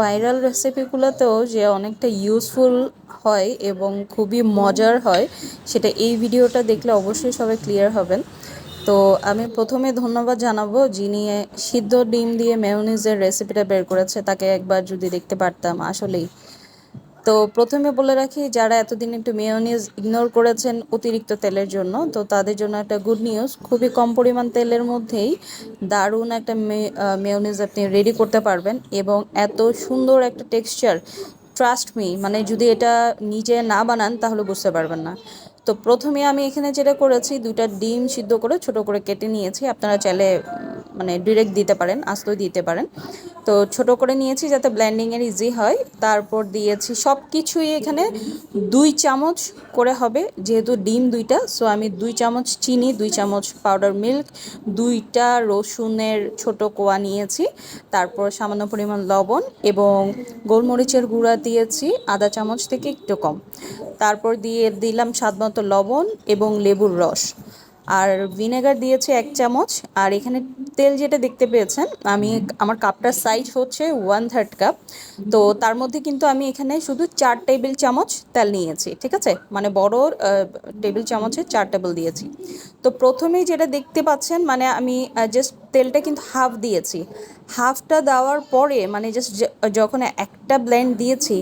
Viral রেসিপিগুলোতেও যে অনেকটা useful হয় এবং খুবই মজার হয়, সেটা এই ভিডিওটা দেখলে অবশ্যই সবাই ক্লিয়ার হবেন। তো আমি প্রথমে ধন্যবাদ জানাব যিনি সিদ্ধ ডিম দিয়ে মেয়নিজের রেসিপিটা বের করেছে, তাকে একবার যদি দেখতে পারতাম, আসলেই। তো প্রথমে বলে রাখি, যারা এতদিন একটু মেয়োনিজ ইগনোর করেছেন অতিরিক্ত তেলের জন্য, তো তাদের জন্য একটা গুড নিউজ খুবই কম পরিমাণ তেলের মধ্যেই দারুণ একটা মেয়োনিজ আপনি রেডি করতে পারবেন এবং এত সুন্দর একটা টেক্সচার ট্রাস্ট মি মানে যদি এটা নিজে না বানান, তাহলে বুঝতে পারবেন না। তো প্রথমে আমি এখানে যেটা করেছি, দুইটা ডিম সিদ্ধ করে, ছোট করে কেটে নিয়েছি। আপনারা চাইলে মানে ডিরেক্ট দিতে পারেন আস্তই দিতে পারেন। তো ছোট করে নিয়েছি যাতে ব্ল্যান্ডিংয়ের ইজি হয়। তারপর দিয়েছি সব কিছুই এখানে দুই চামচ করে হবে, যেহেতু ডিম দুইটা। সো আমি দুই চামচ চিনি, দুই চামচ পাউডার মিল্ক দুইটা রসুনের ছোট কোয়া নিয়েছি। তারপর সামান্য পরিমাণ লবণ এবং গোলমরিচের গুঁড়া দিয়েছি আধা চামচ থেকে একটু কম। তারপর দিয়ে দিলাম স্বাদ মতো লবণ এবং লেবুর রস। আর ভিনেগার দিয়েছি এক চামচ, আর এখানে তেল যেটা দেখতে পেয়েছেন আমি আমার কাপটার সাইজ হচ্ছে ওয়ান থার্ড কাপ তো তার মধ্যে কিন্তু আমি এখানে শুধু চার টেবিল চামচ তেল নিয়েছি ঠিক আছে? মানে বড় টেবিল চামচে চার টেবিল দিয়েছি। তো প্রথমেই যেটা দেখতে পাচ্ছেন মানে আমি জাস্ট তেলটা কিন্তু হাফ দিয়েছি। হাফটা দেওয়ার পরে মানে জাস্ট যখন একটা ব্লেন্ড দিয়েছি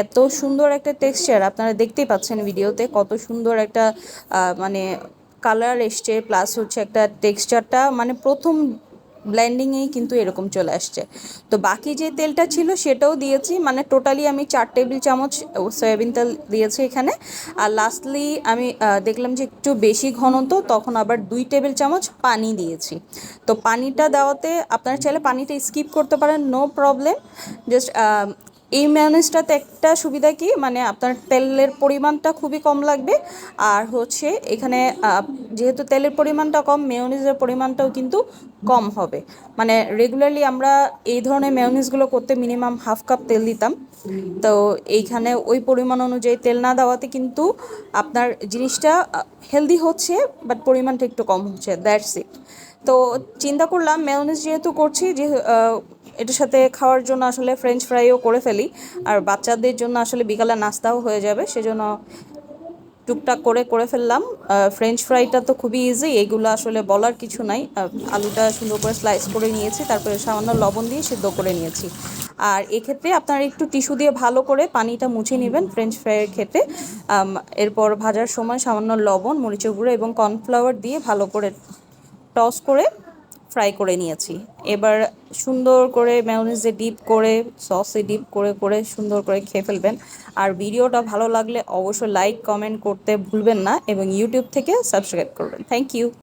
এত সুন্দর একটা টেক্সচার আপনারা দেখতেই পাচ্ছেন ভিডিওতে কত সুন্দর একটা মানে কালার এসছে প্লাস হচ্ছে একটা টেক্সচারটা মানে প্রথম ব্ল্যান্ডিংয়েই কিন্তু এরকম চলে আসছে। তো বাকি যে তেলটা ছিল সেটাও দিয়েছি মানে টোটালি আমি চার টেবিল চামচ সয়াবিন তেল দিয়েছি এখানে। আর লাস্টলি আমি দেখলাম যে একটু বেশি ঘন তো তখন আবার দুই টেবিল চামচ পানি দিয়েছি। তো পানিটা দেওয়াতে আপনারা চাইলে পানিটা স্কিপ করতে পারেন নো প্রবলেম জাস্ট এই ম্যানেজটাতে একটা সুবিধা কি? মানে আপনার তেলের পরিমাণটা খুবই কম লাগবে। আর হচ্ছে এখানে যেহেতু তেলের পরিমাণটা কম মেয়নিজের পরিমাণটাও কিন্তু কম হবে। মানে রেগুলারলি আমরা এই ধরনের মেয়নিজগুলো করতে মিনিমাম হাফ কাপ তেল দিতাম। তো এইখানে ওই পরিমাণ অনুযায়ী তেল না দেওয়াতে কিন্তু আপনার জিনিসটা হেলদি হচ্ছে বাট পরিমাণটা একটু কম হচ্ছে দ্যাটস ইট তো চিন্তা করলাম মেয়নিজ যেহেতু করছি যে এটার সাথে খাওয়ার জন্য আসলে ফ্রেঞ্চ ফ্রাইও করে ফেলি। আর বাচ্চাদের জন্য আসলে বিকালে নাস্তাও হয়ে যাবে, সেজন্য টুকটাক করে করে ফেললাম। ফ্রেঞ্চ ফ্রাইটা তো খুবই ইজি এগুলো আসলে বলার কিছু নাই। আলুটা সুন্দর করে স্লাইস করে নিয়েছি, তারপরে সামান্য লবণ দিয়ে সিদ্ধ করে নিয়েছি। আর এক্ষেত্রে আপনারা একটু টিস্যু দিয়ে ভালো করে পানিটা মুছে নেবেন ফ্রেঞ্চ ফ্রাইয়ের ক্ষেত্রে। এরপর ভাজার সময় সামান্য লবণ, মরিচের গুঁড়ো এবং কর্নফ্লাওয়ার দিয়ে ভালো করে টস করে ফ্রাই করে নিয়েছি। এবার সুন্দর করে ম্যায়োনিজে ডিপ করে সসে ডিপ করে করে সুন্দর করে খেয়ে ফেলবেন। আর ভিডিওটা ভালো লাগলে অবশ্যই লাইক কমেন্ট করতে ভুলবেন না এবং ইউটিউব থেকে সাবস্ক্রাইব করবেন। Thank you